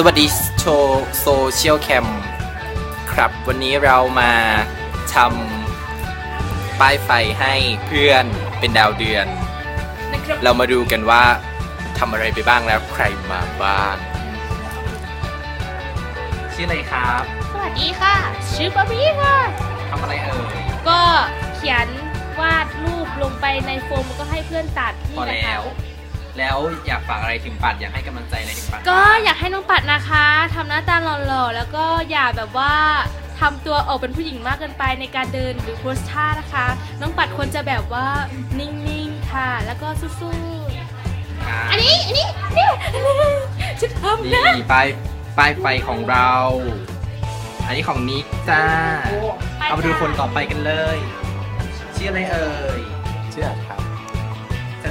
สวัสดีโชว์โซเชียลแคมครับวันนี้เรามาทำป้ายไฟให้เพื่อนเป็นดาวเดือน นะครับเรามาดูกันว่าทำอะไรไปบ้างแล้วใครมาบ้าง ชื่ออะไรครับสวัสดีค่ะ ชื่อปารีค่ะ ทำอะไรเอ่ย ก็เขียนวาดรูปลงไปในโฟมแล้วก็ให้เพื่อนตัดพอนี่นะแล้คะว แล้วอยากฝากอะไรถึงปัดอยากให้กำลังใจอะไรถึงปัดก็อยากให้น้องปัดนะคะทำหน้าตาหล่อๆแล้วก็อย่าแบบว่าทำตัวออกเป็นผู้หญิงมากเกินไปในการเดินหรือโพสท่านะคะ น้องปัดควรจะแบบว่านิ่งๆค่ะ แล้วก็สู้ๆอันนี้ อันนี้นี่ฉันทำนี่นะป้ายป้ายไฟของเรา อันนี้ของนิกจ้า เอามาดูคนต่อไปกันเลย ชื่ออะไรเอ่ยชื่ออัดครับฉัน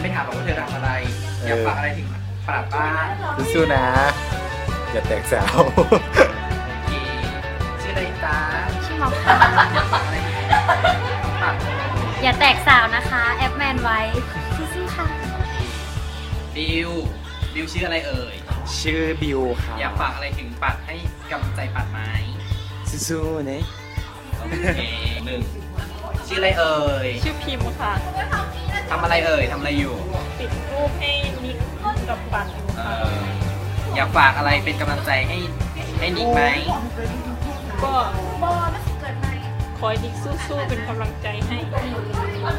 ไม่ถามหรอกว่าเธอทำอะไรเอออยากฝากอะไรถึงปราบบ้านสู้ๆนะ อย่าแตกสาวโอเคชื่ออะไรจ้าชื่อหมอค่ะอยากฝากอะไรถึงปัดอย่าแตกสาวนะคะ แอปแมนไว้สู้ๆค่ะบิวบิวชื่ออะไรเอ่ย ชื่อบิวครับอยากฝากอะไรถึงปัดให้กำลังใจปัดไหมสู้ๆนะ โอเคหนึ่งชื่ออะไรเอ่ย ชื่อพิมพ์ค่ะ ทำอะไรเอ่ยทำอะไรอยู่ติดรูปให้นิกกับปันเอ่ออยากฝากอะไรเป็นกำลังใจให้ให้นิกไหมก็คอยนิกสู้ๆเป็นกำลังใจให้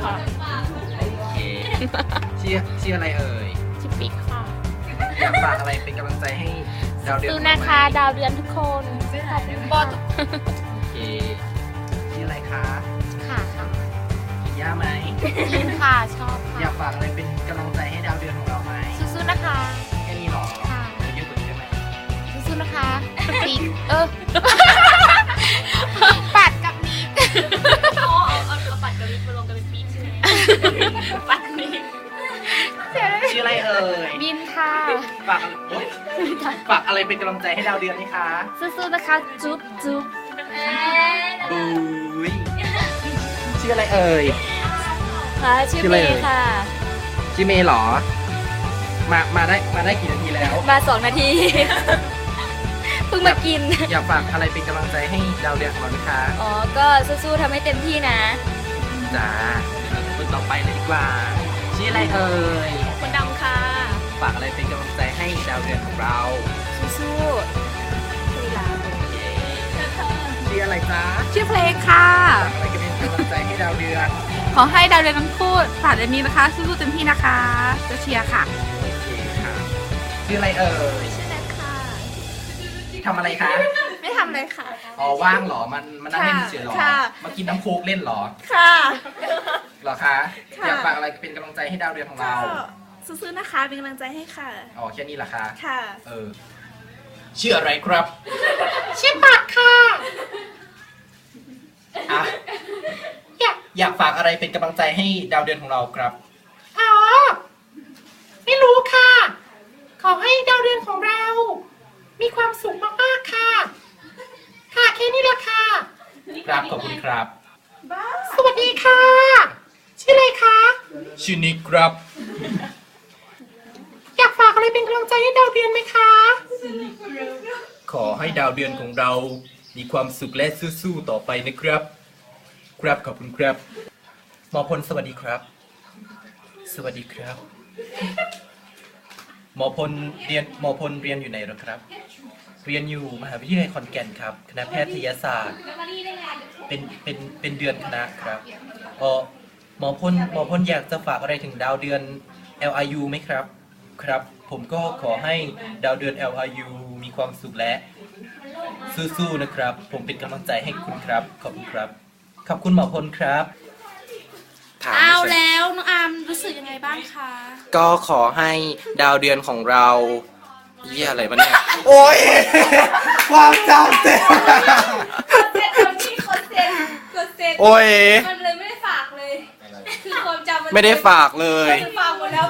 ค่ะโอเคชื่อชื่ออะไรเอ่ยชื่อปิ๊กค่ะอยากฝากอะไรเป็นกำลังใจให้ดาวเดือนสู้ของเรานะไหมคะดาวเดือนทุกคนขอบคุณบอสโอเคชื่ออะไรคะ ค่ะค่ะกิน ย่าไหมยินค่ะ ชอบอยาค่ะ กฝากอะไรเป็นกำลังใจให้ดาวเดือนของเราไหมสู้ๆ นะคะ แค่นี้หรอค่ะเอาเยอะกว่านี้ได้ไหมสู้ๆ นะคะปีกเออ ปัดกับมีอ๋อเอาเอาปัดกับมีมาลงกันเป็นปีกใช่ไหมปัดมีชื่ออะไรเอ่ยมินค่ะ ฝากโอ๊ยฝากอะไรเป็นกำลังใจให้ดาวเดือนไหมคะสู้ๆ นะคะ จุ๊บจุ๊บบุ้ย ชื่ออะไรเอ่ย ค่ะชื่อชื่ออะไรเมเอ่ย ย์ค่ะ ชื่อเมย์เหรอ มามาได้มาได้กี่นาทีแล้ว มาสองนาที เพิ่งมากิน อยากฝากอะไรเป็นกำลังใจให้ดาวเดือนของเราไหมคะอ๋อ ก็สู้ๆทำให้เต็มที่นะ จ้าคนต่อไปเลยดีกว่า ชื่ออะไรเอ่ยคนดำค่ะ ฝากอะไรเป็นกำลังใจให้ดาวเดือนของเราสู้ๆคุยลาเย้ชื่ออะไรจ๊ะชื่อเพลงค่ะ ฝากอะไรเป็น กำลังใจให้ดาวเดือนขอให้ดาวเรืองทั้งคู่ผ่านเดือนนี้นะคะสู้ๆเต็มที่นะคะ จะเชียร์ค่ะ โอเคค่ะชื่ออะไรเอ่ยชื่อนัทค่ะ ทำอะไรคะไม่ทำเลยค่ะ อ๋อว่างเหรอมันมันนั่งเล่นเฉยๆเหรอค่ะ มากินน้ำโค้กเล่นเหรอค่ะ เหรอคะค่ะ อยากฝากอะไรเป็นกำลังใจให้ดาวเดือนของเราสู้ๆนะคะเป็นกำลังใจให้ค่ะ อ๋อแค่นี้เหรอคะค่ะ เออชื่ออะไรครับ ชื่อปัดค่ะ อะอยากอยากฝากอะไรเป็นกำลังใจให้ดาวเดือนของเราครับ อ๋อ ไม่รู้ค่ะ ขอให้ดาวเรืองของเรา มีความสุขมากๆค่ะ ค่ะแค่นี้แหละค่ะ ครับขอบคุณครับสวัสดีค่ะ ชื่ออะไรคะ ชื่อนิกครับ อยากฝากอะไรเป็นกำลังใจให้ดาวเรืองไหมคะ ขอให้ดาวเดือนของเรา มีความสุขและสู้ๆต่อไปนะครับ ครับขอบคุณครับหมอพลสวัสดีครับ สวัสดีครับ หมอพลเรียนหมอพลเรียนอยู่ไหนหรอครับ เรียนอยู่มหาวิทยาลัยขอนแก่นครับ คณะแพทยศาสตร์ เป็นเป็นเป็นเดือนคณะครับเออหมอพลหมอพลอยากจะฝากอะไรถึงดาวเดือน LIU ไหมครับ ครับ ผมก็ขอให้ดาวเดือน LIU มีความสุขและ สู้ๆนะครับ ผมเป็นกำลังใจให้คุณครับ ขอบคุณครับ ขอบคุณหมอพลครับเอาแล้วน้องอาร์มรู้สึกยังไงบ้างคะก็ขอให้ดาวเดือนของเราเยี่ยอะไรวะเนี่ย โอ้ย ความจำเต็มเซ็ตคนที่กดเซ็ตกดเซ็ตโอ้ย มันเลยไม่ได้ฝากเลย คือความจำนไม่ได้ฝากเลย มันฝากหมดแล้ว